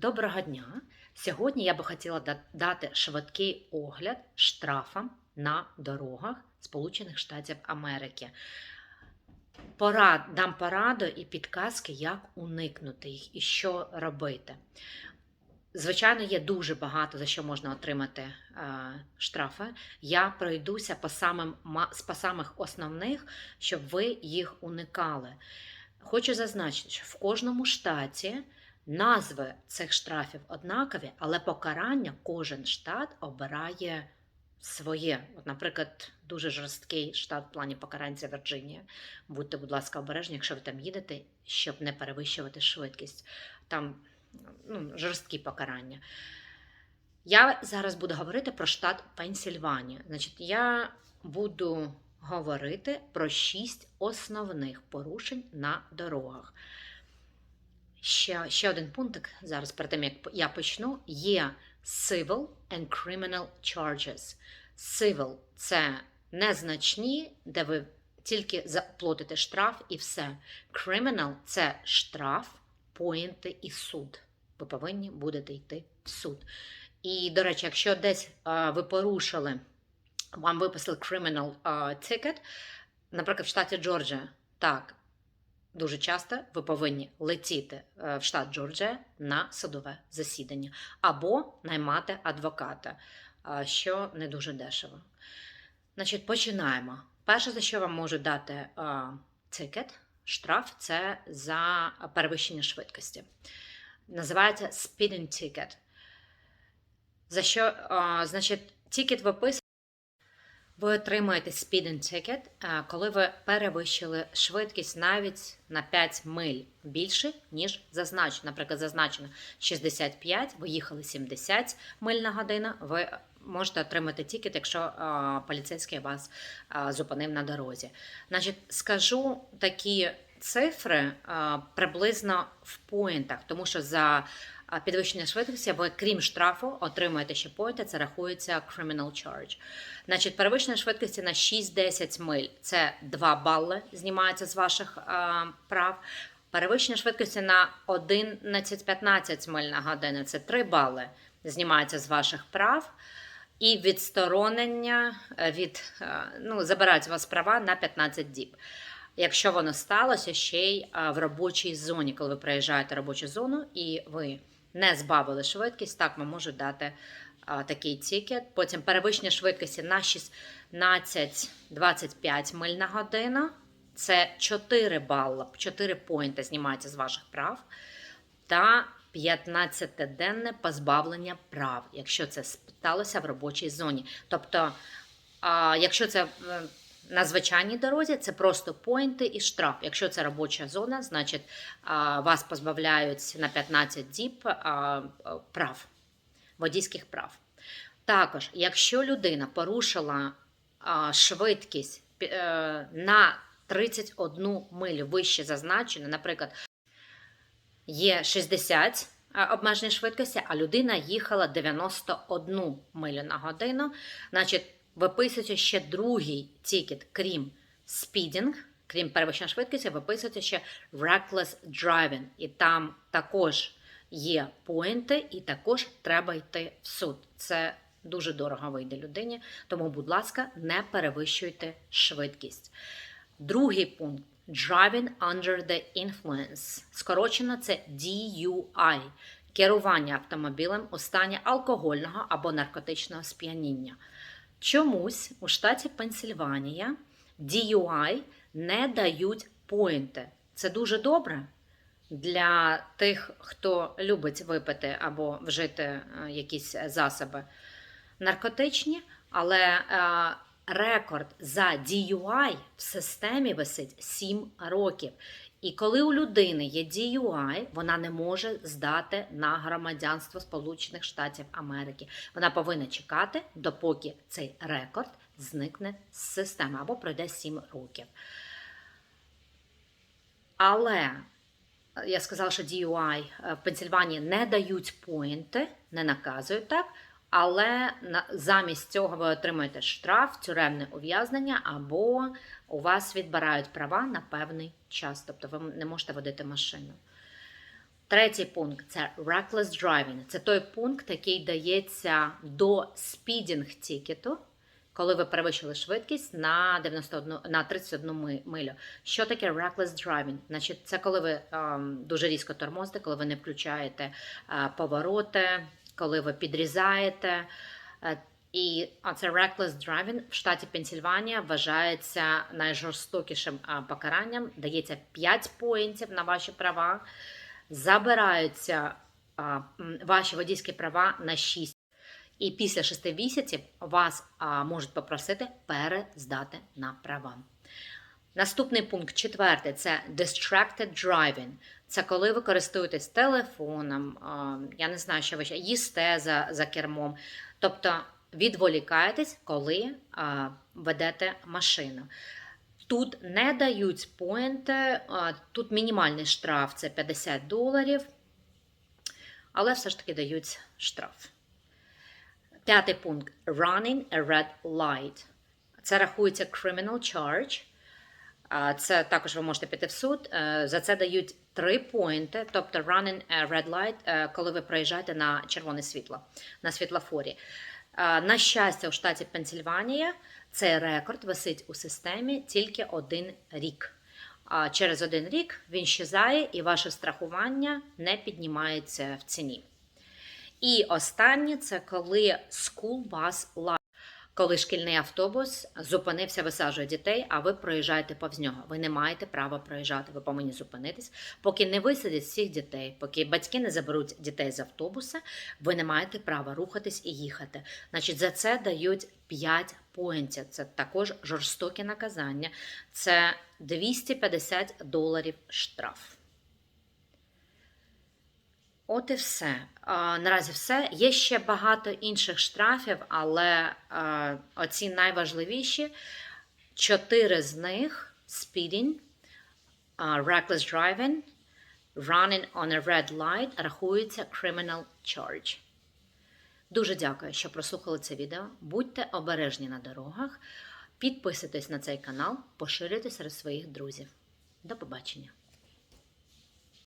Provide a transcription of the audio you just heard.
Доброго дня! Сьогодні я би хотіла дати швидкий огляд штрафам на дорогах Сполучених Штатів Америки. Порад, дам пораду і підказки, як уникнути їх і що робити. Звичайно, є дуже багато за що можна отримати е, штрафи. Я пройдуся по самим, по самих основних, щоб ви їх уникали. Хочу зазначити, що в кожному штаті назви цих штрафів однакові, але покарання кожен штат обирає своє. От, наприклад, дуже жорсткий штат в плані покарань це Вірджинія. Будьте, будь ласка, обережні, якщо ви там їдете, щоб не перевищувати швидкість. Там ну, жорсткі покарання. Я зараз буду говорити про штат Пенсільванія. Значить, я буду говорити про шість основних порушень на дорогах. Ще, ще один пункт зараз, перед тим як я почну, є civil and criminal charges. Civil – це незначні, де ви тільки заплатите штраф і все. Criminal – це штраф, поінти і суд. Ви повинні будете йти в суд. І, до речі, якщо десь а, ви порушили, вам виписали criminal а, ticket, наприклад, в штаті Джорджія, так, дуже часто ви повинні летіти е, в штат Джорджія на судове засідання або наймати адвоката, що не дуже дешево. Значить, починаємо. Перше, за що вам можуть дати а, тикет, штраф, це за перевищення швидкості. Називається speeding ticket. За що, значить, тікет виписується. Ви отримаєте speeding ticket, коли ви перевищили швидкість навіть на 5 миль більше, ніж зазначено. Наприклад, зазначено 65, ви їхали 70 миль на годину, ви можете отримати тікет, якщо поліцейський вас зупинив на дорозі. Значить, скажу такі цифри приблизно в поінтах, тому що за підвищення швидкості ви, крім штрафу, отримуєте ще поінти, це рахується criminal charge. Значить, перевищення швидкості на 6-10 миль це 2 бали знімається з ваших а, прав. Перевищення швидкості на 11-15 миль на годину це 3 бали знімається з ваших прав. І відсторонення е, від е, ну, забирають у вас права на 15 діб. Якщо воно сталося ще й е, в робочій зоні, коли ви приїжджаєте в робочу зону і ви не збавили швидкість, так вам можуть дати а, такий тікет. Потім перевищення швидкості на 16-25 миль на годину. Це 4 бали, 4 поінти знімаються з ваших прав. Та 15-денне позбавлення прав, якщо це сталося в робочій зоні. Тобто, а, якщо це е, на звичайній дорозі, це просто поінти і штраф. Якщо це робоча зона, значить вас позбавляють на 15 діб прав, водійських прав. Також, якщо людина порушила швидкість е, на 31 милю вище зазначено, наприклад, є 60 а, обмеження швидкості, а людина їхала 91 милю на годину. Значить, виписується ще другий тікет, крім спідінг, крім перевищення швидкості, виписується ще reckless driving. І там також є поінти, і також треба йти в суд. Це дуже дорого вийде людині, тому, будь ласка, не перевищуйте швидкість. Другий пункт driving under the influence. Скорочено це DUI. Керування автомобілем у стані алкогольного або наркотичного сп'яніння. Чомусь у штаті Пенсільванія DUI не дають поінти. Це дуже добре для тих, хто любить випити або вжити е, якісь засоби наркотичні, але е, рекорд за DUI в системі висить 7 років. І коли у людини є DUI, вона не може здати на громадянство Сполучених Штатів Америки. Вона повинна чекати, допоки цей рекорд зникне з системи або пройде 7 років. Але е, я сказала, що DUI е, в Пенсільванії не дають поінти, не наказують так. Але замість цього ви отримаєте штраф, тюремне ув'язнення, або у вас відбирають права на певний час, тобто ви не можете водити машину. Третій пункт це reckless driving. Це той пункт, який дається до спідінг тікету, коли ви перевищили швидкість на 91, на 31 ми- милю. Що таке reckless driving? Значить, це коли ви ем, дуже різко тормозите, коли ви не включаєте е, повороти, коли ви підрізаєте. Е, і це reckless driving в штаті Пенсільванія вважається найжорстокішим покаранням. Дається 5 поінтів на ваші права, забираються ваші водійські права на 6. І після 6 місяців вас можуть попросити перездати на права. Наступний пункт, четвертий, це distracted driving. Це коли ви користуєтесь телефоном, я не знаю, що ви ще їсте за, за кермом. Тобто відволікаєтесь, коли ведете машину. Тут не дають поінти, тут мінімальний штраф це 50 доларів, але все ж таки дають штраф. П'ятий пункт running a red light. Це рахується criminal charge. Це також ви можете піти в суд. Е, За це дають три поінти, тобто running a red light, е, коли ви проїжджаєте на червоне світло на світлофорі. Е, На щастя, у штаті Пенсільванія цей рекорд висить у системі тільки один рік. А Через один рік він щезає і ваше страхування не піднімається в ціні. І останнє це коли school bus light. Коли шкільний автобус зупинився, висаджує дітей, а ви проїжджаєте повз нього. Ви не маєте права проїжджати, ви повинні зупинитись. Поки не висадять всіх дітей, поки батьки не заберуть дітей з автобуса, ви не маєте права рухатись і їхати. Значить, за це дають 5 поінтів. Це також жорстоке наказання. Це 250 доларів штраф. От і все. Наразі все. Є ще багато інших штрафів, але оці найважливіші. Чотири з них speeding, reckless driving, running on a red light рахується criminal charge. Дуже дякую, що прослухали це відео. Будьте обережні на дорогах, підписуйтесь на цей канал, поширюйте серед своїх друзів. До побачення!